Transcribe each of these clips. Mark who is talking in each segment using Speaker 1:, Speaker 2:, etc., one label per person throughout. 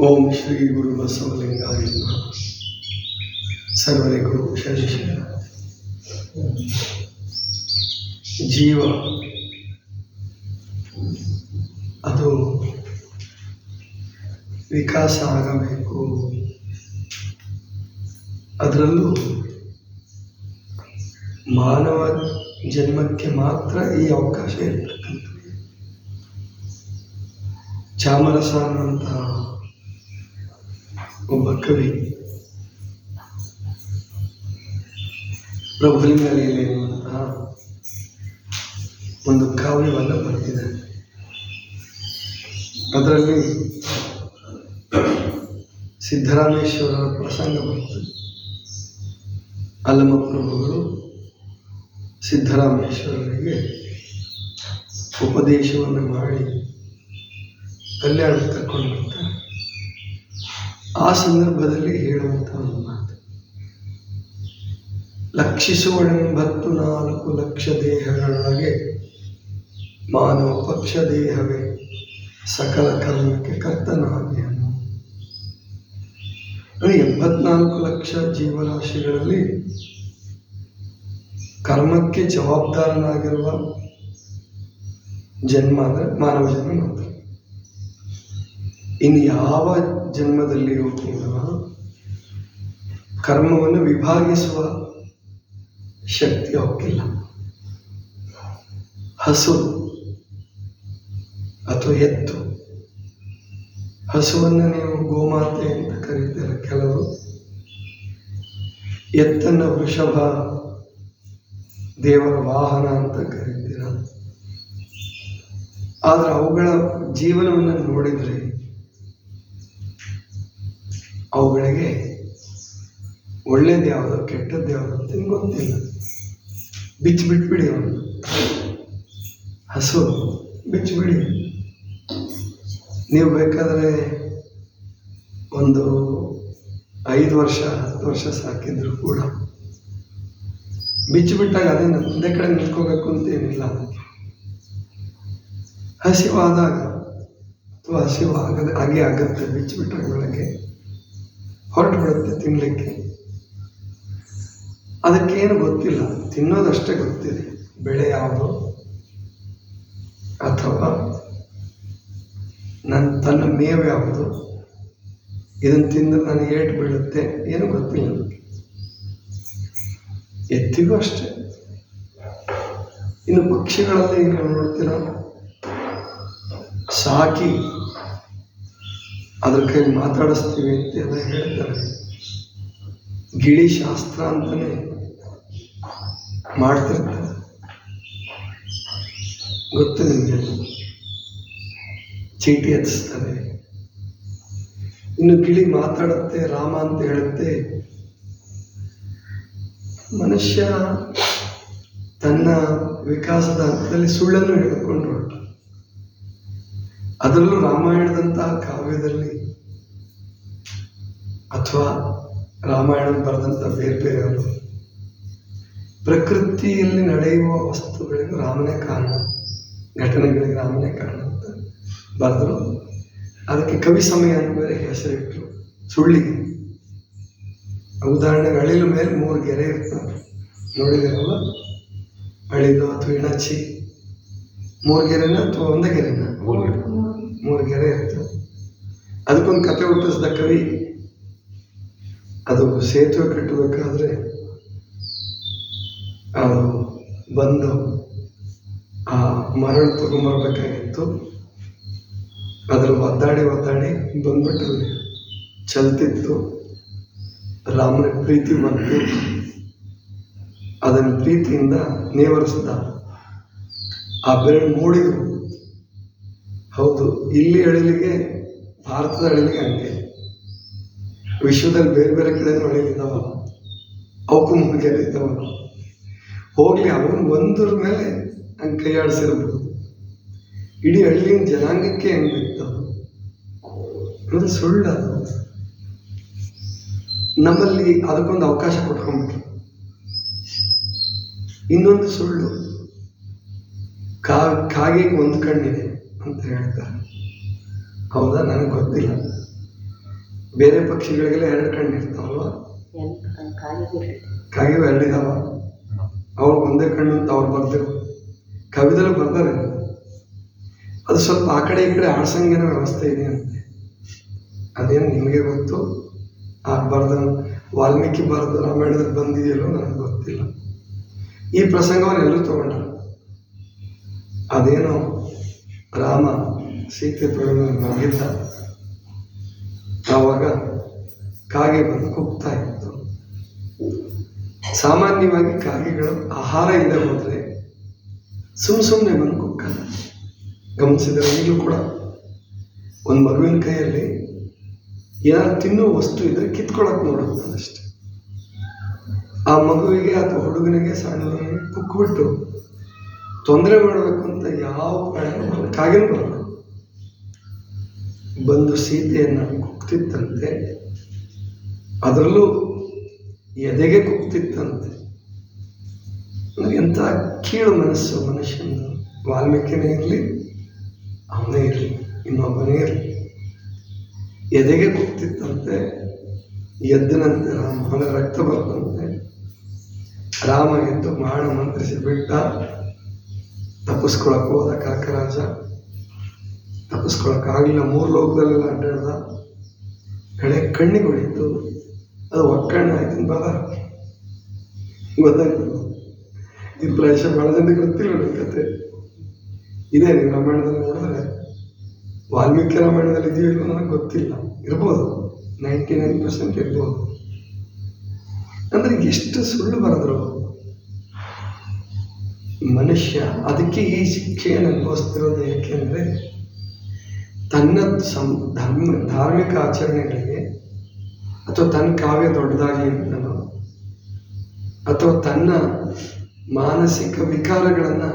Speaker 1: ಓಂ ಶ್ರೀ ಗುರು ಬಸವಲಿಂಗಾಯ ನಮಃ. ಸರ್ವರಿಗೂ ಶರೀರ ಜೀವ ಅದು ವಿಕಾಸ ಆಗಬೇಕು ಅದರಲ್ಲೂ ಮಾನವ ಜನ್ಮಕ್ಕೆ ಮಾತ್ರ ಈ ಅವಕಾಶ ಇರ್ತಕ್ಕಂಥದ್ದು ಚಾಮರಸ ಅನ್ನುವಂತಹ ಒಬ್ಬ ಕವಿ. ಪ್ರಭುಲಿಂಗಲಿಯಲ್ಲಿ ಲೀಲೆ ಒಂದು ಕಾವ್ಯವನ್ನು ಬರೆದಿದ್ದಾರೆ. ಅದರಲ್ಲಿ ಸಿದ್ದರಾಮೇಶ್ವರರ ಪ್ರಸಂಗ ಬರ್ತದೆ. ಅಲ್ಲಮ ಪ್ರಭುಗಳು ಸಿದ್ದರಾಮೇಶ್ವರರಿಗೆ ಉಪದೇಶವನ್ನು ಮಾಡಿ ಕಲ್ಯಾಣ ತಕ್ಕೊಂಡು ಆ ಸಂದರ್ಭದಲ್ಲಿ ಹೇಳುವಂಥ ಒಂದು ಮಾತು. ಲಕ್ಷಿಸುವಳೆಂಬತ್ತು ನಾಲ್ಕು ಲಕ್ಷ ದೇಹಗಳೊಳಗೆ ಮಾನವ ಪಕ್ಷ ದೇಹವೇ, ಸಕಲ ಕರ್ಮಕ್ಕೆ ಕರ್ತನಾಗಿ ಅಂದರೆ ಎಂಬತ್ನಾಲ್ಕು ಲಕ್ಷ ಜೀವರಾಶಿಗಳಲ್ಲಿ ಕರ್ಮಕ್ಕೆ ಜವಾಬ್ದಾರನಾಗಿರುವ ಜನ್ಮ ಅಂದರೆ ಮಾನವ ಜನ್ಮ ಮಾತ್ರ. ಇನ್ನು ಯಾವ ಜನ್ಮದಲ್ಲಿಯೂ ಕೂಡ ಕರ್ಮವನ್ನು ವಿಭಾಗಿಸುವ ಶಕ್ತಿ ಅವಕ್ಕಿಲ್ಲ. ಹಸು ಅಥವಾ ಎತ್ತು. ಹಸುವನ್ನು ನೀವು ಗೋಮಾತೆ ಅಂತ ಕರೀತೀರ ಕೆಲವರು. ಎತ್ತನ್ನು ವೃಷಭ ದೇವರ ವಾಹನ ಅಂತ ಕರೀತೀರ. ಆದರೆ ಅವುಗಳ ಜೀವನವನ್ನು ನೋಡಿದರೆ ಅವುಗಳಿಗೆ ಒಳ್ಳೇದು ಯಾವುದು ಕೆಟ್ಟದ್ದು ಯಾವುದು ಅಂತ ನಿಮ್ಗೆ ಗೊತ್ತಿಲ್ಲ. ಬಿಚ್ಚಿ ಬಿಟ್ಬಿಡಿ ಅವನು ಹಸು, ಬಿಚ್ಚಿಬಿಡಿ. ನೀವು ಬೇಕಾದರೆ ಒಂದು ಐದು ವರ್ಷ, ಹತ್ತು ವರ್ಷ ಸಾಕಿದ್ರು ಕೂಡ ಬಿಚ್ಚಿಬಿಟ್ಟಾಗ ಅದೇ ಒಂದೇ ಕಡೆ ನಿಂತ್ಕೋಬೇಕು ಅಂತ ಏನಿಲ್ಲ. ಹಸಿವಾದಾಗ ಅಥವಾ ಹಸಿವು ಆಗದೆ ಹಾಗೆ ಆಗುತ್ತೆ ಬಿಚ್ಚಿಬಿಟ್ಟಾಗ ಬೆಳಗ್ಗೆ ಹೊರಟು ಬಿಡುತ್ತೆ ತಿನ್ನಲಿಕ್ಕೆ ಅದಕ್ಕೇನು ಗೊತ್ತಿಲ್ಲ. ತಿನ್ನೋದಷ್ಟೇ ಗೊತ್ತಿದೆ. ಬೆಳೆ ಯಾವುದು? ಅಥವಾ ನನ್ನ ತನ್ನ ಮೇವು ಯಾವುದು? ಇದನ್ನು ತಿಂದರೆ ನನಗೆ ಏಟು ಬೀಳುತ್ತೆ ಏನು ಗೊತ್ತಿಲ್ಲ. ಎತ್ತಿಗೂ ಅಷ್ಟೇ. ಇನ್ನು ಪಕ್ಷಿಗಳಲ್ಲಿ ಏನು ನೋಡ್ತೀರ? ಸಾಕಿ. ಅದ್ರ ಕೈ ಮಾತಾಡಿಸ್ತೀವಿ ಅಂತ ಎಲ್ಲ ಹೇಳ್ತಾರೆ. ಗಿಳಿ ಶಾಸ್ತ್ರ ಅಂತಾನೆ ಮಾಡ್ತಿರ್ತಾರೆ. ಗೊತ್ತು ನಿಮಗೆ? ಚೀಟಿ ಹಚ್ಚಿಸ್ತಾರೆ ಇನ್ನು ಗಿಳಿ ಮಾತಾಡುತ್ತೆ, ರಾಮ ಅಂತ ಹೇಳುತ್ತೆ. ಮನುಷ್ಯ ತನ್ನ ವಿಕಾಸದ ಹಂತದಲ್ಲಿ ಸುಳ್ಳನ್ನು ಹೇಳಿಕೊಂಡು ಅದರಲ್ಲೂ ರಾಮಾಯಣದಂತಹ ಕಾವ್ಯದಲ್ಲಿ ಅಥವಾ ರಾಮಾಯಣ ಬರೆದಂಥ ಬೇರೆ ಬೇರೆಯವರು ಪ್ರಕೃತಿಯಲ್ಲಿ ನಡೆಯುವ ವಸ್ತುಗಳಿಗೂ ರಾಮನೇ ಕಾರಣ, ಘಟನೆಗಳಿಗೆ ರಾಮನೇ ಕಾರಣ ಅಂತ ಬರೆದರು. ಅದಕ್ಕೆ ಕವಿ ಸಮಯ ಅಂತ ಬೇರೆ ಹೆಸರಿಟ್ಟರು ಸುಳ್ಳಿಗೆ. ಉದಾಹರಣೆಗೆ ಅಳಿಲು ಮೇಲೆ ಮೂರು ಗೆರೆ ಇರ್ತವೆ. ನೋಡಿದಿರಲ್ಲ ಅಳಿಲು ಅಥವಾ ಇಣಚಿ. ಮೂರು ಗೆರೆನ ಅಥವಾ ಒಂದೇ ಗೆರೆನ? ಮೂರು ಗೆರೆ ಇರ್ತವೆ ಅದಕ್ಕೊಂದು ಕತೆ ಹುಟ್ಟಿಸಿದ ಕವಿ ಅದು ಸೇತುವೆ ಕಟ್ಟಬೇಕಾದ್ರೆ ಬಂದು ಆ ಮರಳು ತಗೊಂಬರ್ಬೇಕಾಗಿತ್ತು. ಅದ್ರಲ್ಲಿ ಒದ್ದಾಡಿ ಒದ್ದಾಡಿ ಬಂದ್ಬಿಟ್ಟು ಚಲ್ತಿತ್ತು. ರಾಮನ ಪ್ರೀತಿ ಮತ್ತು ಅದನ್ನು ಪ್ರೀತಿಯಿಂದ ನೇವರಿಸಿದ ಆ ಬೆರಳು ಮೂಡಿದ್ರು. ಹೌದು, ಇಲ್ಲಿ ಅಳಿಲಿಗೆ, ಭಾರತದ ಅಳಿಲಿಗೆ ಹಂಗೆ. ವಿಶ್ವದಲ್ಲಿ ಬೇರೆ ಬೇರೆ ಕಡೆನೂ ಅಳಿಲಿದ್ದಾವಲ್ಲ ಅವಕ್ಕೂ ಮುನ್ಗೆರೆ ಇದ್ದಾವಲ್ಲ ಹೋಗ್ಲಿ, ಅವನು ಒಂದ್ರ ಮೇಲೆ ಹಂಗೆ ಕೈಯಾಡಿಸಿರ್ಬೋದು ಇಡೀ ಹಳ್ಳಿನ ಜನಾಂಗಕ್ಕೆ ಹೆಂಗೆ ಒಂದು ಅದು. ನಮ್ಮಲ್ಲಿ ಅದಕ್ಕೊಂದು ಅವಕಾಶ ಕೊಟ್ಕೊಂಡ್ಬಿಟ್ರು. ಇನ್ನೊಂದು ಸುಳ್ಳು. ಕಾ, ಕಾಗೆಗೆ ಒಂದು ಕಣ್ಣಿದೆ. ಅಂತ ಹೇಳ್ತಾರೆ. ಹೌದಾ? ನನಗೆ ಗೊತ್ತಿಲ್ಲ. ಬೇರೆ ಪಕ್ಷಿಗಳಿಗೆಲ್ಲ ಎರಡು ಕಣ್ಣು ಇರ್ತಾವಲ್ವ? ಕಾಗಿವು ಎರಡು ಇದಾವ. ಅವ್ರು ಒಂದೇ ಕಣ್ಣು ಅಂತ ಅವ್ರು ಬರ್ದಿರು ಕವಿದಲ್ಲಿ ಬರ್ತಾರೆ. ಅದು ಸ್ವಲ್ಪ ಆ ಕಡೆ ಈ ಕಡೆ ಆಡ್ಸಂಗಿನ ವ್ಯವಸ್ಥೆ ಇದೆ ಅಂತೆ. ಅದೇನು ನಿಮಗೆ ಗೊತ್ತು? ಆ ಬರ್ದ ವಾಲ್ಮೀಕಿ ಬರೆದು ರಾಮಾಯಣದಲ್ಲಿ ಬಂದಿದೆಯಲ್ಲೋ ನನಗೆ ಗೊತ್ತಿಲ್ಲ. ಈ ಪ್ರಸಂಗವನ್ನು ಎಲ್ಲರೂ ತಗೊಂಡ ಅದೇನೋ ರಾಮ ಸೀತೆ ಪ್ರಯೋಗ ಬಂದಿದ್ದ ಆವಾಗ ಕಾಗೆ ಬಂದು ಕೂಗ್ತಾ ಇತ್ತು. ಸಾಮಾನ್ಯವಾಗಿ ಕಾಗೆಗಳು ಆಹಾರ ಇಲ್ಲದೆ ಹೋದರೆ ಸುಮ್ ಸುಮ್ಮನೆ ಬಂದು ಕುಕ್ಕಲ್ಲ ಗಮನಿಸಿದರೆ ಈಗಲೂ ಕೂಡ ಒಂದು ಮಗುವಿನ ಕೈಯಲ್ಲಿ ಏನಾದ್ರು ತಿನ್ನೋ ವಸ್ತು ಇದ್ರೆ ಕಿತ್ಕೊಳಕ್ ನೋಡುತ್ತೆ ಅಷ್ಟೆ ಆ ಮಗುವಿಗೆ ಅಥವಾ ಹುಡುಗನಿಗೆ ಸಣ್ಣ ಕುಕ್ಬಿಟ್ಟು ತೊಂದರೆ ಮಾಡಬೇಕು ಅಂತ ಯಾವ ಕಾಗೆನೂ ಬರಲ್ಲ. ಬಂದು ಸೀತೆಯನ್ನು ಕುಕ್ತಿತ್ತಂತೆ ಅದರಲ್ಲೂ ಎದೆಗೆ ಕುಕ್ತಿತ್ತಂತೆ ಎಂಥ ಕೀಳು ಮನಸ್ಸು ಮನುಷ್ಯನ ವಾಲ್ಮೀಕಿನೇ ಇರಲಿ, ಅವನೇ ಇರಲಿ, ಇನ್ನೊಬ್ಬನೇ ಇರಲಿ. ಎದೆಗೆ ಕುಕ್ತಿತ್ತಂತೆ ಎದ್ದಿನಂತೆ ರಾಮ ರಕ್ತ ಬರ್ತಂತೆ. ರಾಮ ಎದ್ದು ಮಾಡ ಮಂತ್ರಿಸಿ ಬಿಟ್ಟ ತಪ್ಪಿಸ್ಕೊಳಕ್ ಹೋದ ಕಾಕರಾಜ ತಪ್ಪಿಸ್ಕೊಳಕ್ಕಾಗಲಿಲ್ಲ ಮೂರು ಲೋಕದಲ್ಲೆಲ್ಲ ಅಡ್ಡಾಡ್ದ. ಕಡೆ ಕಣ್ಣಿಗೆ ಹೊಡಿತು. ಅದು ಒಕ್ಕಣ್ಣ ಆಯ್ತು. ಬಲ ಗೊತ್ತಾಯ್ತು ಈ ಪ್ರಾಯಶಃ ಭಾಳ ಗೊತ್ತಿಲ್ಲ ನನ್ನ ಕತೆ. ಇದೇ ನೀವು ರಾಮಾಯಣದಲ್ಲಿ ನೋಡಿದ್ರೆ ವಾಲ್ಮೀಕಿ ರಾಮಾಯಣದಲ್ಲಿ ಇದೆಯೋ ಇಲ್ಲ ನನಗೆ ಗೊತ್ತಿಲ್ಲ. ಇರ್ಬೋದು. ನೈಂಟಿ ನೈನ್ ಪರ್ಸೆಂಟ್ ಇರ್ಬೋದು. ಅಂದ್ರೆ ಎಷ್ಟು ಸುಳ್ಳು ಬರೆದ್ರು. ಮನುಷ್ಯ, ಅದಕ್ಕೆ ಈ ಶಿಕ್ಷೆಯನ್ನು ಅನುಭವಿಸ್ತಿರೋದು ಏಕೆಂದರೆ ತನ್ನ ಸಂ, ಧರ್ಮ, ಧಾರ್ಮಿಕ ಆಚರಣೆಗಳಿಗೆ ಅಥವಾ ತನ್ನ ಕಾವ್ಯ ದೊಡ್ಡದಾಗಿ ಅಂತಲೋ ಅಥವಾ ತನ್ನ ಮಾನಸಿಕ ವಿಕಾರಗಳನ್ನು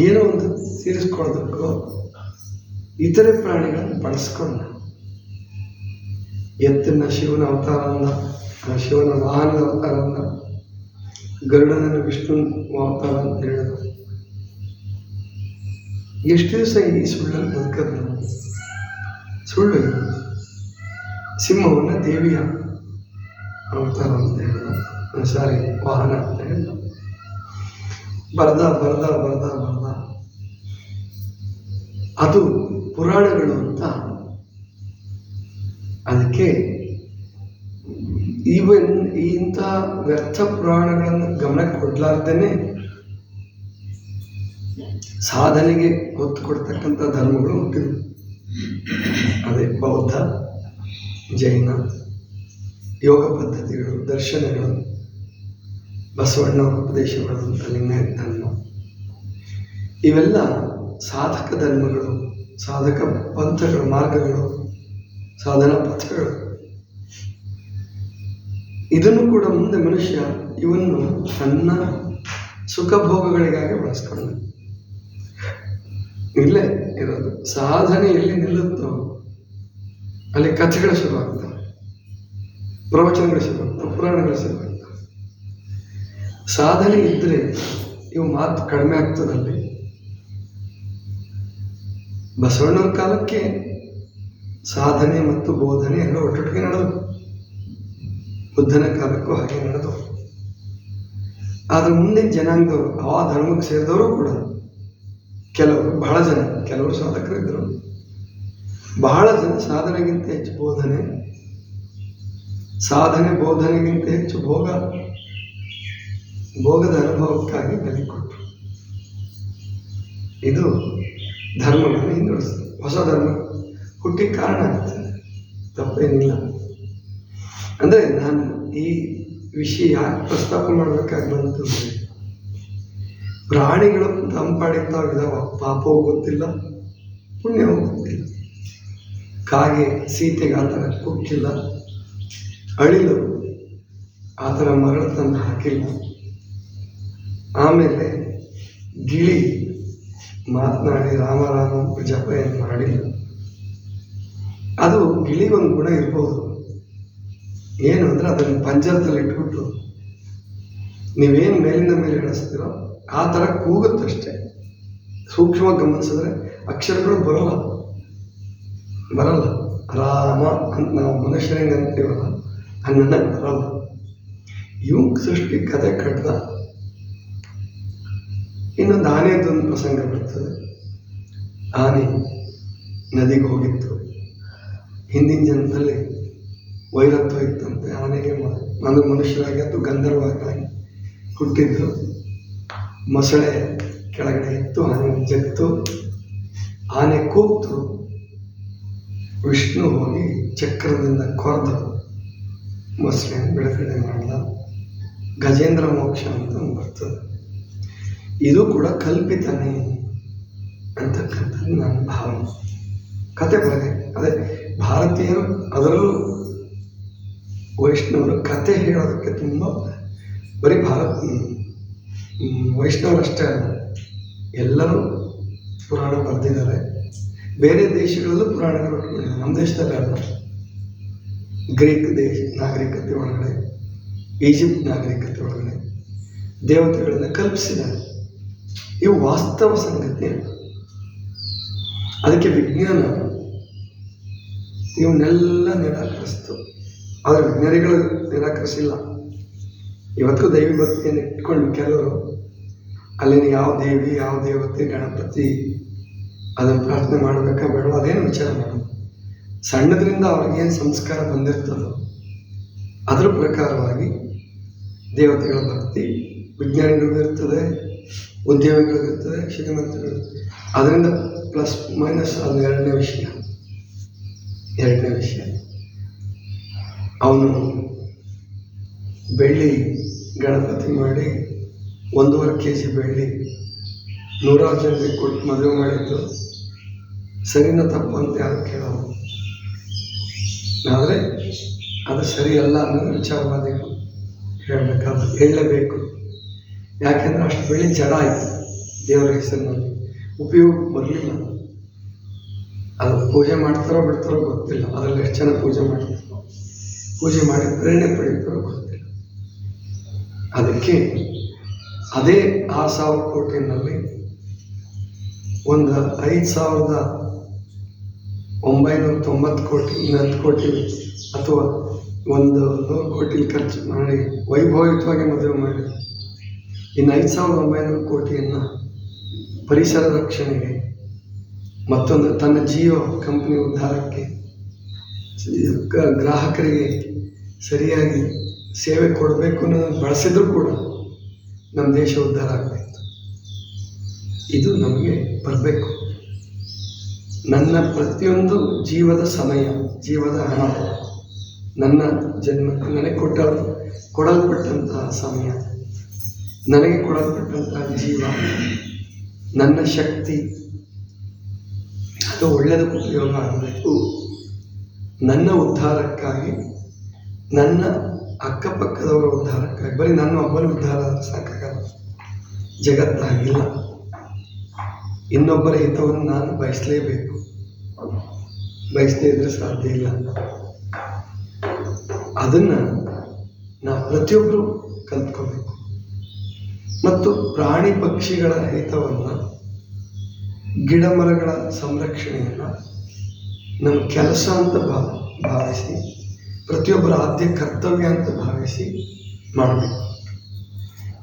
Speaker 1: ಏನೋ ಒಂದು ತೀರಿಸ್ಕೊಳ್ಳೋದಕ್ಕೋ ಇತರೆ ಪ್ರಾಣಿಗಳನ್ನು ಬಳಸ್ಕೊಂಡ ಎತ್ತಿನ ಶಿವನ ಅವತಾರ ಅಂದ ಶಿವನ ವಾಹನದ ಅವತಾರ ಅಂದ ಗರುಡನನ್ನು ವಿಷ್ಣು ಅವತಾರ ಅಂತ ಹೇಳಿದ ಎಷ್ಟು ದಿವಸ ಈ ಸುಳ್ಳು ಬದುಕದ ಸುಳ್ಳು ಸಿಂಹವನ್ನು ದೇವಿಯ ಅವತಾರ ಅಂತ ಹೇಳಿದ ಸಾರಿ ವಾಹನ ಅಂತ ಹೇಳಿದ ಬರ್ದ ಬರ್ದ ಬರ್ದ ಬರ್ದ. ಅದು ಪುರಾಣಗಳು ಅಂತ. ಅದಕ್ಕೆ ಈವನ್ ಇಂಥ ವ್ಯರ್ಥ ಪುರಾಣಗಳನ್ನು ಗಮನಕ್ಕೆ ಕೊಡಲಾರ್ದೇನೆ ಸಾಧನೆಗೆ ಒತ್ತು ಕೊಡ್ತಕ್ಕಂಥ ಧರ್ಮಗಳು ಹುಟ್ಟಿದವು ಅದೇ ಬೌದ್ಧ, ಜೈನ, ಯೋಗ ಪದ್ಧತಿಗಳು, ದರ್ಶನಗಳು, ಬಸವಣ್ಣ ಉಪದೇಶಗಳು ಅಂತ ಧರ್ಮ. ಇವೆಲ್ಲ ಸಾಧಕ ಧರ್ಮಗಳು, ಸಾಧಕ ಪಂಥಗಳು, ಮಾರ್ಗಗಳು, ಸಾಧನಾ ಪಥಗಳು. ಇದನ್ನು ಕೂಡ ಮುಂದೆ ಮನುಷ್ಯ ಇವನ್ನು ತನ್ನ ಸುಖ ಭೋಗಗಳಿಗಾಗಿ ಬಳಸ್ಕೊಂಡ. ಇಲ್ಲೇ ಇರೋದು. ಸಾಧನೆ ಎಲ್ಲಿ ನಿಲ್ಲುತ್ತೋ ಅಲ್ಲಿ ಕಥೆಗಳು ಶುರುವಾಗ್ತವೆ. ಪ್ರವಚನಗಳು ಶುರುವಾಗ್ತವೆ. ಪುರಾಣಗಳು ಶುರುವಾಗ್ತವೆ. ಸಾಧನೆ ಇದ್ದರೆ ಇವು ಮಾತು ಕಡಿಮೆ ಆಗ್ತದಲ್ಲಿ. ಬಸವಣ್ಣನ ಕಾಲಕ್ಕೆ ಸಾಧನೆ ಮತ್ತು ಬೋಧನೆ ಎಲ್ಲ ಒಟ್ಟೊಟ್ಟಿಗೆ ನಡೆದವು ಬುದ್ಧನ ಕಾಲಕ್ಕೂ ಹಾಗೆ ನಡೆದು. ಆದ್ರೆ ಮುಂದಿನ ಜನಾಂಗದವರು, ಆ ಧರ್ಮಕ್ಕೆ ಸೇರಿದವರು ಕೂಡ ಕೆಲವರು, ಬಹಳ ಜನ, ಕೆಲವರು ಸಾಧಕರಿದ್ದರು. ಬಹಳ ಜನ ಸಾಧನೆಗಿಂತ ಹೆಚ್ಚು ಬೋಧನೆ, ಸಾಧನೆ ಬೋಧನೆಗಿಂತ ಹೆಚ್ಚು ಭೋಗ, ಭೋಗದ ಅನುಭವಕ್ಕಾಗಿ ಬೆಲೆ ಕೊಟ್ಟರು ಇದು ಧರ್ಮವನ್ನು ಹಿಂದುಳಿಸ್ತದೆ ಹೊಸ ಧರ್ಮ ಹುಟ್ಟಿ ಕಾರಣ ಆಗ್ತದೆ. ತಪ್ಪೇನಿಲ್ಲ. ಅಂದರೆ ನಾನು ಈ ವಿಷಯ ಯಾಕೆ ಪ್ರಸ್ತಾಪ ಮಾಡಬೇಕಾಗಿ ಬಂತು ಅಂದರೆ ಪ್ರಾಣಿಗಳು ತಂಪಾಡಿಗೆ ತಾವಿದಾವ ಪಾಪವೂ ಗೊತ್ತಿಲ್ಲ, ಪುಣ್ಯವೂ ಗೊತ್ತಿಲ್ಲ. ಕಾಗೆ ಸೀತೆಗೆ ಆ ಥರ ಕುಕ್ಕಿಲ್ಲ ಅಳಿಲು ಆ ಥರ ಮರಳತನ ಹಾಕಿಲ್ಲ. ಆಮೇಲೆ ಗಿಳಿ ಮಾತನಾಡಿ ರಾಮ ರಾಮ ಜಪ ಏನು ಮಾಡಿಲ್ಲ. ಅದು ಗಿಳಿಗೊಂದು ಗುಣ ಇರ್ಬೋದು. ಏನು ಅಂದರೆ ಅದನ್ನು ಪಂಜರದಲ್ಲಿ ಇಟ್ಬಿಟ್ಟು ನೀವೇನು ಮೇಲಿಂದ ಮೇಲೆ ಇಳಿಸ್ತೀರೋ ಆ ಥರ ಕೂಗುತ್ತಷ್ಟೇ ಸೂಕ್ಷ್ಮವಾಗಿ ಗಮನಿಸಿದ್ರೆ ಅಕ್ಷರಗಳು ಬರಲ್ಲ. ಬರಲ್ಲ. ರಾಮ ಅಂತ ನಾವು ಮನುಷ್ಯನಿಗೆ ಅಂತೀವಲ್ಲ ಹಂಗನ್ನ ಬರಲ್ಲ. ಇವ್ ಸೃಷ್ಟಿ ಕತೆ ಕಟ್ಟದ ಇನ್ನೊಂದು ಆನೆಯದೊಂದು ಪ್ರಸಂಗ ಬರ್ತದೆ. ಆನೆ ನದಿಗೆ ಹೋಗಿತ್ತು. ಹಿಂದಿನ ಜನ್ಮದಲ್ಲಿ ವೈರತ್ವ ಇತ್ತಂತೆ. ಅವನಿಗೆ ನಾನು ಮನು ಮನುಷ್ಯರಾಗಿ ಅದು ಗಂಧರ್ವಾಗಿ ಹುಟ್ಟಿದ್ದು. ಮೊಸಳೆ ಕೆಳಗಡೆ ಇತ್ತು ಆನೆ ಜಗ್ತು ಆನೆ ಕೂತು ವಿಷ್ಣು ಹೋಗಿ ಚಕ್ರದಿಂದ ಕೊರೆದು ಮೊಸಳೆ ಬಿಡುಗಡೆ ಮಾಡಲ ಗಜೇಂದ್ರ ಮೋಕ್ಷ ಅಂತ ಬರ್ತದೆ. ಇದು ಕೂಡ ಕಲ್ಪಿತನೇ ಅಂತಕ್ಕಂಥದ್ದು ನನ್ನ ಭಾವನೆ. ಕತೆ ಬರದೆ ಅದೇ ಭಾರತೀಯರು ಅದರಲ್ಲೂ ವೈಷ್ಣವರು ಕತೆ ಹೇಳೋದಕ್ಕೆ ತುಂಬ ಬರೀ ಭಾರತ ವೈಷ್ಣವರಷ್ಟೇ ಎಲ್ಲರೂ ಪುರಾಣ ಬರೆದಿದ್ದಾರೆ. ಬೇರೆ ದೇಶಗಳಲ್ಲೂ ಪುರಾಣಗಳು ಉಟ್ಕೊಂಡಿದ್ದಾರೆ ನಮ್ಮ ದೇಶದಲ್ಲಿ ಅಲ್ಲ. ಗ್ರೀಕ್ ದೇಶ, ನಾಗರಿಕತೆ ಒಳಗಡೆ, ಈಜಿಪ್ಟ್ ನಾಗರಿಕತೆ ಒಳಗಡೆ ದೇವತೆಗಳನ್ನ ಕಲ್ಪಿಸಿದ್ದಾರೆ. ಇವು ವಾಸ್ತವ ಸಂಗತಿ ಅದಕ್ಕೆ ವಿಜ್ಞಾನ, ಇವನ್ನೆಲ್ಲ ನಿರಾಕರಿಸ್ತು. ಆದರೆ ವಿಜ್ಞಾನಿಗಳು ನಿರಾಕರಿಸಿಲ್ಲ ಇವತ್ತು ದೈವಿ ಭಕ್ತಿಯನ್ನು ಇಟ್ಕೊಂಡು ಕೆಲವರು ಅಲ್ಲಿನ ಯಾವ ದೇವಿ, ಯಾವ ದೇವತೆ, ಗಣಪತಿ ಅದನ್ನು ಪ್ರಾರ್ಥನೆ ಮಾಡಬೇಕಾ ಬೇಡ ಅದೇನು ವಿಚಾರ ಮಾಡೋದು? ಸಣ್ಣದರಿಂದ ಅವ್ರಿಗೇನು ಸಂಸ್ಕಾರ ಬಂದಿರ್ತದೋ, ಅದರ ಪ್ರಕಾರವಾಗಿ ದೇವತೆಗಳ ಭಕ್ತಿ ವಿಜ್ಞಾನಿಗಳಿಗೂ ಇರ್ತದೆ ಉದ್ಯಮಿಗಳಿಗೂ ಇರ್ತದೆ ಶ್ರೀಮಂತರು ಅದರಿಂದ ಪ್ಲಸ್ ಮೈನಸ್ ಅದು ಎರಡನೇ ವಿಷಯ. ಎರಡನೇ ವಿಷಯ. ಅವನು ಬೆಳ್ಳಿ ಗಣಪತಿ ಮಾಡಿ ಒಂದೂವರೆ ಕೆ ಜಿ ಬೆಳ್ಳಿ ನೂರಾರು ಜನರಿಗೆ ಕೊಟ್ಟು ಮದುವೆ ಮಾಡಿದ್ದು. ಸರಿನ ತಪ್ಪು ಅಂತ ಯಾರು ಕೇಳೋದು ಆದರೆ ಅದು ಸರಿಯಲ್ಲ ಅನ್ನೋದು ವಿಚಾರವಾದಿಗಳು ಹೇಳಬೇಕಾದ್ರೆ ಹೇಳಲೇಬೇಕು. ಯಾಕೆಂದರೆ ಅಷ್ಟು ಬೆಳ್ಳಿ ಜಡ ಆಯಿತು ದೇವರ ಹೆಸರಿನಲ್ಲಿ. ಉಪಯೋಗ ಬರಲಿಲ್ಲ. ಅದು ಪೂಜೆ ಮಾಡ್ತಾರೋ ಬಿಡ್ತಾರೋ ಗೊತ್ತಿಲ್ಲ. ಅದರಲ್ಲಿ ಎಷ್ಟು ಜನ ಪೂಜೆ ಮಾಡ್ತಾರೋ? ಪೂಜೆ ಮಾಡಿ ಪ್ರೇರಣೆ ಪಡೀತಾರೋ ಗೊತ್ತಿಲ್ಲ ಅದಕ್ಕೆ ಅದೇ ಆರು ಸಾವಿರ ಕೋಟಿನಲ್ಲಿ ಒಂದು ಐದು ಸಾವಿರದ ಒಂಬೈನೂರ ತೊಂಬತ್ತು ಕೋಟಿ ಹತ್ತು ಕೋಟಿ ಅಥವಾ ಒಂದು ನೂರು ಕೋಟಿ ಖರ್ಚು ಮಾಡಿ ವೈಭವಯುತವಾಗಿ ಮದುವೆ ಮಾಡಿ, ಇನ್ನು ಐದು ಸಾವಿರದ ಒಂಬೈನೂರು ಕೋಟಿಯನ್ನು ಪರಿಸರ ರಕ್ಷಣೆಗೆ ಮತ್ತೊಂದು ತನ್ನ ಜಿಯೋ ಕಂಪ್ನಿ ಉದ್ಧಾರಕ್ಕೆ ಗ್ರಾಹಕರಿಗೆ ಸರಿಯಾಗಿ ಸೇವೆ ಕೊಡಬೇಕು ಅನ್ನೋದನ್ನು ಬಳಸಿದ್ರು ಕೂಡ ನಮ್ಮ ದೇಶ ಉದ್ಧಾರ ಆಗಬೇಕು. ಇದು ನಮಗೆ ಬರಬೇಕು. ನನ್ನ ಪ್ರತಿಯೊಂದು ಜೀವದ ಸಮಯ, ಜೀವದ ಹಣ, ನನ್ನ ಜನ್ಮ, ನನಗೆ ಕೊಟ್ಟ ಕೊಡಲ್ಪಟ್ಟಂತಹ ಸಮಯ, ನನಗೆ ಕೊಡಲ್ಪಟ್ಟಂತಹ ಜೀವ, ನನ್ನ ಶಕ್ತಿ, ಅದು ಒಳ್ಳೆಯದಕ್ಕೆ ಉಪಯೋಗ ಆಗಬೇಕು. ನನ್ನ ಉದ್ಧಾರಕ್ಕಾಗಿ, ನನ್ನ ಅಕ್ಕಪಕ್ಕದವರ ಉದ್ಧಾರಕ್ಕಾಗಿ, ಬರೀ ನನ್ನ ಒಬ್ಬನ ಉದ್ಧಾರ ಸಾಕಾಗಲ್ಲ. ಜಗತ್ತಾಗಿಲ್ಲ. ಇನ್ನೊಬ್ಬರ ಹಿತವನ್ನು ನಾನು ಬಯಸಲೇಬೇಕು. ಬಯಸದೇ ಇದ್ರೆ ಸಾಧ್ಯ ಇಲ್ಲ. ಅದನ್ನು ನಾವು ಪ್ರತಿಯೊಬ್ಬರು ಕಲ್ತ್ಕೋಬೇಕು. ಮತ್ತು ಪ್ರಾಣಿ ಪಕ್ಷಿಗಳ ಹಿತವನ್ನು ಗಿಡ ಮರಗಳ ಸಂರಕ್ಷಣೆಯನ್ನು ನಮ್ಮ ಕೆಲಸ ಅಂತ ಭಾವ, ಭಾವಿಸಿ, ಪ್ರತಿಯೊಬ್ಬರ ಆದ್ಯ ಕರ್ತವ್ಯ ಅಂತ ಭಾವಿಸಿ ಮಾಡಬೇಕು.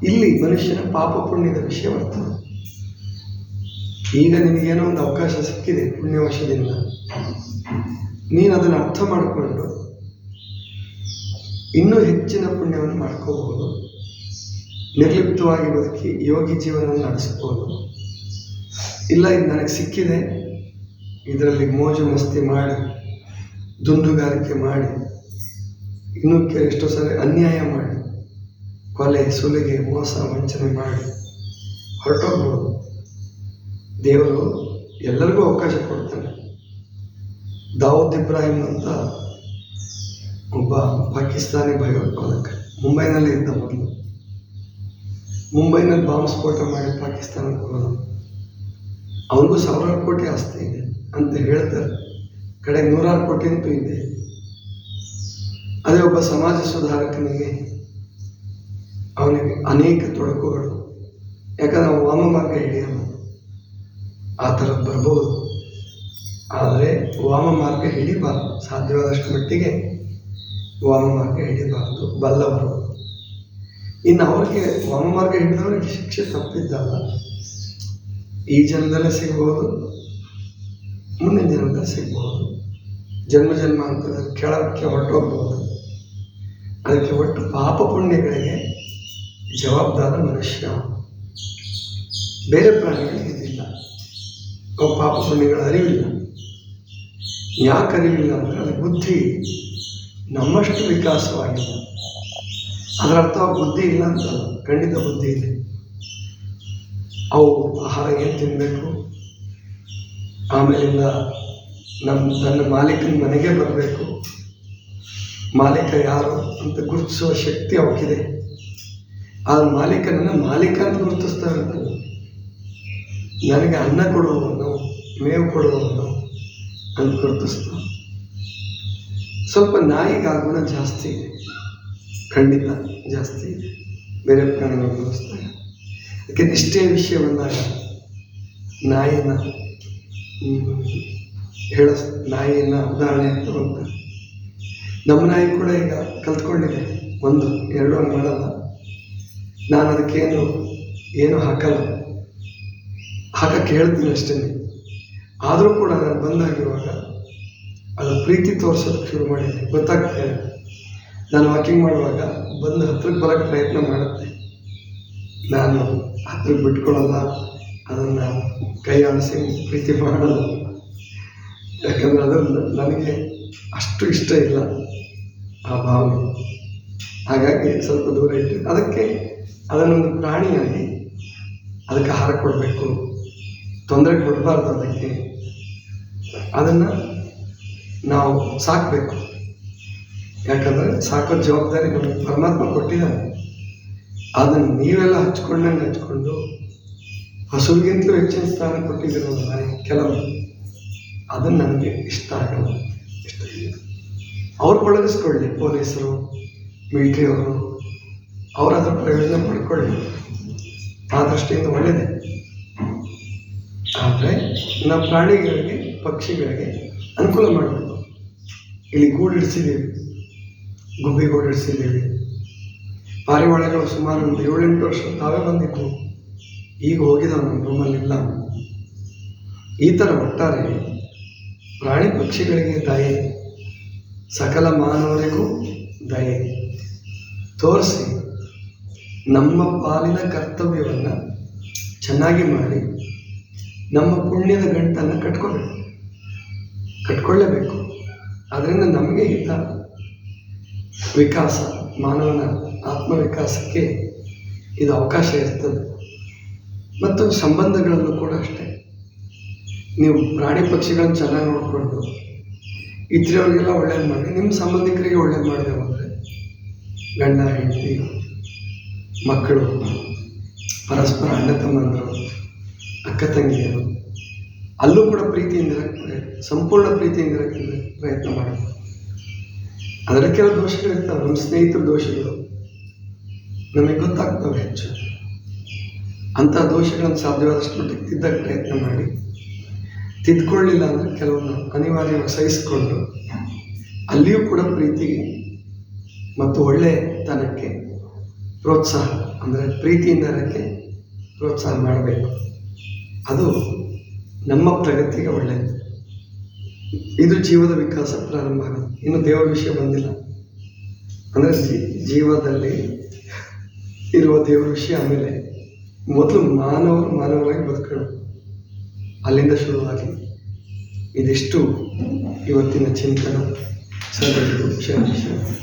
Speaker 1: ಇಲ್ಲಿ ಮನುಷ್ಯನ ಪಾಪ ಪುಣ್ಯದ ವಿಷಯ ಬರ್ತದೆ ಈಗ ನಿನಗೇನೋ ಒಂದು ಅವಕಾಶ ಸಿಕ್ಕಿದೆ ಪುಣ್ಯವಶದಿಂದ. ನೀನು ಅದನ್ನು ಅರ್ಥ ಮಾಡಿಕೊಂಡು ಇನ್ನೂ ಹೆಚ್ಚಿನ ಪುಣ್ಯವನ್ನು ಮಾಡ್ಕೋಬಹುದು. ನಿರ್ಲಿಪ್ತವಾಗಿ ಬದುಕಿ ಯೋಗಿ ಜೀವನವನ್ನು ನಡೆಸಬಹುದು ಇಲ್ಲ ಇದು ನನಗೆ ಸಿಕ್ಕಿದೆ ಇದರಲ್ಲಿ ಮೋಜು ಮಸ್ತಿ ಮಾಡಿ ದುಂದುಗಾರಿಕೆ ಮಾಡಿ, ಇನ್ನೂ ಎಷ್ಟೋ ಸರಿ ಅನ್ಯಾಯ ಮಾಡಿ, ಕೊಲೆ, ಸುಲಿಗೆ, ಮೋಸ, ವಂಚನೆ ಮಾಡಿ ಹೊರಟೋಗ್ಬೋದು. ದೇವರು ಎಲ್ಲರಿಗೂ ಅವಕಾಶ ಕೊಡ್ತಾನೆ. ದಾವೂದ್ ಇಬ್ರಾಹಿಂ ಅಂತ ಒಬ್ಬ ಪಾಕಿಸ್ತಾನಿ ಭಯೋತ್ಪಾದಕ, ಮುಂಬೈನಲ್ಲಿ ಇದ್ದ ಮೊದಲು. ಮುಂಬೈನಲ್ಲಿ ಬಾಂಬ್ ಸ್ಫೋಟ ಮಾಡಿ ಪಾಕಿಸ್ತಾನಕ್ಕೆ ಹೋದ. ಅವನಿಗೂ ಸಾವಿರಾರು ಕೋಟಿ ಆಸ್ತಿ ಇದೆ. ಅಂತ ಹೇಳ್ತಾರೆ. ಕಡೆಗೆ ನೂರಾರು ಕೋಟಿ ಅಂತೂ ಇದೆ. ಅದೇ ಒಬ್ಬ ಸಮಾಜ ಸುಧಾರಕನಿಗೆ ಅವನಿಗೆ ಅನೇಕ ತೊಡಕುಗಳು. ಯಾಕಂದ್ರೆ ವಾಮ ಮಾರ್ಗ ಹಿಡಿಯಲ್ಲ. ಆ ಥರ ಬರ್ಬೋದು. ಆದರೆ ವಾಮ ಮಾರ್ಗ ಹಿಡಿಬಾರ್ದು. ಸಾಧ್ಯವಾದಷ್ಟು ಮಟ್ಟಿಗೆ ವಾಮ ಮಾರ್ಗ ಹಿಡಿಬಾರ್ದು. ಬಲ್ಲವರು. ಇನ್ನು ಅವ್ರಿಗೆ ವಾಮ ಮಾರ್ಗ ಹಿಡಿದವರಿಗೆ ಶಿಕ್ಷೆ ತಪ್ಪಿದ್ದಲ್ಲ. ಈ ಜನ್ಮದಲ್ಲೇ ಸಿಗ್ಬೋದು. ಮುಂದಿನ ಜನ್ಮದಲ್ಲಿ ಸಿಗ್ಬೋದು ಜನ್ಮ ಜನ್ಮಾಂತರ ಕೆಳಕ್ಕೆ ಹೊರಟೋಗ್ಬೋದು. ಅದಕ್ಕೆ ಒಟ್ಟು ಪಾಪ ಪುಣ್ಯಗಳಿಗೆ ಜವಾಬ್ದಾರ ಮನುಷ್ಯ. ಬೇರೆ ಪ್ರಾಣಿಗಳಿಗೆ ಇದಿಲ್ಲ. ಅವು ಪಾಪ ಪುಣ್ಯಗಳ ಅರಿವಿಲ್ಲ. ಯಾಕೆ ಅರಿವಿಲ್ಲ ಅಂದರೆ ಅದು ಬುದ್ಧಿ ನಮ್ಮಷ್ಟು ವಿಕಾಸವಾಗಿಲ್ಲ ಅದರ ಅರ್ಥ ಬುದ್ಧಿ ಇಲ್ಲ ಅಂತ ಖಂಡಿತ ಬುದ್ಧಿ ಇದೆ. ಅವು ಆಹಾರ ಏನು ತಿನ್ನಬೇಕು ಆಮೇಲಿಂದ ನಮ್ಮ ತನ್ನ ಮಾಲೀಕನ ಮನೆಗೆ ಬರಬೇಕು. ಮಾಲೀಕ ಯಾರು ಅಂತ ಗುರುತಿಸುವ ಶಕ್ತಿ ಅವಕ್ಕಿದೆ ಆ ಮಾಲೀಕನನ್ನು ಮಾಲೀಕ ಅಂತ ಗುರುತಿಸ್ತಾರೆ ನನಗೆ ಅನ್ನ ಕೊಡುವವನು, ಮೇವು ಕೊಡುವವನು ಅಂತ ಗುರುತಿಸ್ತಾ. ಸ್ವಲ್ಪ ನಾಯಿಗೆ ಆಗುಣ ಗುಣ ಜಾಸ್ತಿ ಇದೆ. ಖಂಡಿತ ಜಾಸ್ತಿ ಇದೆ. ಬೇರೆ ಪ್ರಾಣಿಗಳು ಅದಕ್ಕೆ ನಿಷ್ಠೆಯ ವಿಷಯ ಬಂದಾಗ ನಾಯಿನ ಹೇಳ ನಾಯಿಯನ್ನು ಉದಾಹರಣೆ ಅಂತ ನಮ್ಮ ನಾಯಿ ಕೂಡ ಈಗ ಕಲ್ತ್ಕೊಂಡಿದೆ. ಒಂದು, ಎರಡು ಮಾಡಲ್ಲ. ನಾನು ಅದಕ್ಕೇನು, ಏನು ಹಾಕಲ್ಲ. ಹಾಕಕ್ಕೆ ಹೇಳ್ತೀನಿ ಅಷ್ಟೇ. ಆದರೂ ಕೂಡ ನಾನು ಬಂದಾಗಿರುವಾಗ ಅದು ಪ್ರೀತಿ ತೋರಿಸೋದಕ್ಕೆ ಶುರು ಮಾಡಿದೆ ಗೊತ್ತಾಗ್ತದೆ ನಾನು ವಾಕಿಂಗ್ ಮಾಡುವಾಗ ಬಂದು ಹತ್ರಕ್ಕೆ ಬರೋಕ್ಕೆ ಪ್ರಯತ್ನ ಮಾಡುತ್ತೆ. ನಾನು ಹತ್ರಕ್ಕೆ ಬಿಟ್ಕೊಳ್ಳಲ್ಲ. ಅದನ್ನು ಕೈ ಆಡಿಸಿ ಪ್ರೀತಿ ಮಾಡಲ್ಲ ಯಾಕಂದರೆ ಅದು ನನಗೆ ಅಷ್ಟು ಇಷ್ಟ ಇಲ್ಲ ಆ ಭಾವನೆ. ಹಾಗಾಗಿ ಸ್ವಲ್ಪ ದೂರ ಇಟ್ಟು. ಅದಕ್ಕೆ ಅದನ್ನೊಂದು ಪ್ರಾಣಿಯಾಗಿ ಅದಕ್ಕೆ ಆಹಾರ ಕೊಡಬೇಕು. ತೊಂದರೆ ಕೊಡಬಾರ್ದು ಅದಕ್ಕೆ. ಅದನ್ನು ನಾವು ಸಾಕಬೇಕು. ಯಾಕಂದರೆ ಸಾಕೋ ಜವಾಬ್ದಾರಿ ನಮಗೆ ಪರಮಾತ್ಮ ಕೊಟ್ಟಿದ್ದಾನೆ ಅದನ್ನು ನೀವೆಲ್ಲ ಹಚ್ಕೊಂಡಂಗೆ ಹಚ್ಕೊಂಡು ಹಸುವಿಗಿಂತಲೂ ಹೆಚ್ಚಿನ ಸ್ಥಾನ ಕೊಟ್ಟಿದ್ದೀರಲ್ಲ ಕೆಲವು. ಅದನ್ನು ನನಗೆ ಇಷ್ಟ ಆಗಲ್ಲ. ಇಷ್ಟ ಅವ್ರು ಬಳಗಿಸ್ಕೊಳ್ಳಿ ಪೊಲೀಸರು, ಮಿಲಿಟ್ರಿಯವರು. ಅವರು ಅದರ ಪ್ರಯೋಜನ ಪಡ್ಕೊಳ್ಳಿ. ಆ ದೃಷ್ಟಿಯಿಂದ ಒಳ್ಳೆಯದೆ ಆದರೆ ನಮ್ಮ ಪ್ರಾಣಿಗಳಿಗೆ, ಪಕ್ಷಿಗಳಿಗೆ ಅನುಕೂಲ ಮಾಡಬೇಕು. ಇಲ್ಲಿ ಗೂಡಿಡಿಸಿದ್ದೀವಿ ಗುಬ್ಬಿ ಗೂಡಿಡಿಸಿದ್ದೀವಿ ಪಾರಿವಾಳಗಳು ಸುಮಾರು ಒಂದು ಏಳೆಂಟು ವರ್ಷ ತಾವೇ ಬಂದಿದ್ವು. ಈಗ ಹೋಗಿದ್ದಾವೆ ನಮ್ಮ ರೂಮಲ್ಲಿಲ್ಲ ಈ ಥರ ಒಟ್ಟಾರೆ ಪ್ರಾಣಿ ಪಕ್ಷಿಗಳಿಗೆ ದಯೆ, ಸಕಲ ಮಾನವರಿಗೂ ದಯೆ. ತೋರಿಸಿ ನಮ್ಮ ಪಾಲಿನ ಕರ್ತವ್ಯವನ್ನು ಚೆನ್ನಾಗಿ ಮಾಡಿ, ನಮ್ಮ ಪುಣ್ಯದ ಗಂಟನ್ನು ಕಟ್ಕೋಬೇಕು ಕಟ್ಕೊಳ್ಳೇಬೇಕು. ಅದರಿಂದ ನಮಗೆ ಹಿತ. ವಿಕಾಸ, ಮಾನವನ ಆತ್ಮವಿಕಾಸಕ್ಕೆ ಇದು ಅವಕಾಶ ಇರ್ತದೆ. ಮತ್ತು ಸಂಬಂಧಗಳಲ್ಲೂ ಕೂಡ ಅಷ್ಟೇ. ನೀವು ಪ್ರಾಣಿ ಪಕ್ಷಿಗಳನ್ನು ಚೆನ್ನಾಗಿ ನೋಡಿಕೊಂಡು ಇದ್ರವರಿಗೆಲ್ಲ ಒಳ್ಳೇದು ಮಾಡಿ ನಿಮ್ಮ ಸಂಬಂಧಿಕರಿಗೆ ಒಳ್ಳೇದು ಮಾಡಿದೆ ಅಂದರೆ ಗಂಡ, ಹೆಂಡತಿ, ಮಕ್ಕಳು, ಪರಸ್ಪರ ಅಣ್ಣ ತಮ್ಮಂದರು, ಅಕ್ಕ ತಂಗಿಯರು, ಅಲ್ಲೂ ಕೂಡ ಪ್ರೀತಿಯಿಂದ ಸಂಪೂರ್ಣ ಪ್ರೀತಿಯಿಂದ ಪ್ರಯತ್ನ ಮಾಡಿ. ಅದರ ಕೆಲವು ದೋಷಗಳಿರ್ತಾವೆ. ನಮ್ಮ ಸ್ನೇಹಿತರ ದೋಷಗಳು ನಮಗೆ ಗೊತ್ತಾಗ್ತವೆ ಹೆಚ್ಚು. ಅಂಥ ದೋಷಗಳನ್ನು ಸಾಧ್ಯವಾದಷ್ಟು ಮಟ್ಟಿಗೆ ತಿದ್ದಕ್ಕೆ ಪ್ರಯತ್ನ ಮಾಡಿ. ತಿದ್ಕೊಳ್ಳಿಲ್ಲ ಅಂದರೆ ಕೆಲವೊಂದು ಅನಿವಾರ್ಯವಾಗಿ ಸಹಿಸಿಕೊಂಡು ಅಲ್ಲಿಯೂ ಕೂಡ ಪ್ರೀತಿಗೆ ಮತ್ತು ಒಳ್ಳೆಯತನಕ್ಕೆ ಪ್ರೋತ್ಸಾಹ, ಅಂದರೆ ಪ್ರೀತಿಯಿಂದ ಅದಕ್ಕೆ ಪ್ರೋತ್ಸಾಹ ಮಾಡಬೇಕು. ಅದು ನಮ್ಮ ಪ್ರಗತಿಗೆ ಒಳ್ಳೆಯದು. ಇದು ಜೀವದ ವಿಕಾಸ ಪ್ರಾರಂಭ ಆಗುತ್ತೆ ಇನ್ನು ದೇವರ ವಿಷಯ ಬಂದಿಲ್ಲ. ಅಂದರೆ ಜೀವದಲ್ಲಿ ಇರುವ ದೇವರ ವಿಷಯ ಆಮೇಲೆ ಮೊದಲು ಮಾನವರು ಮಾನವರಾಗಿ ಬದುಕೋಣ ಅಲ್ಲಿಂದ ಶುರುವಾಗಿ ಇದಿಷ್ಟು ಇವತ್ತಿನ ಚಿಂತನ ಸರ್ವರಿಗೂ ವಿಷಯ ಶರಣ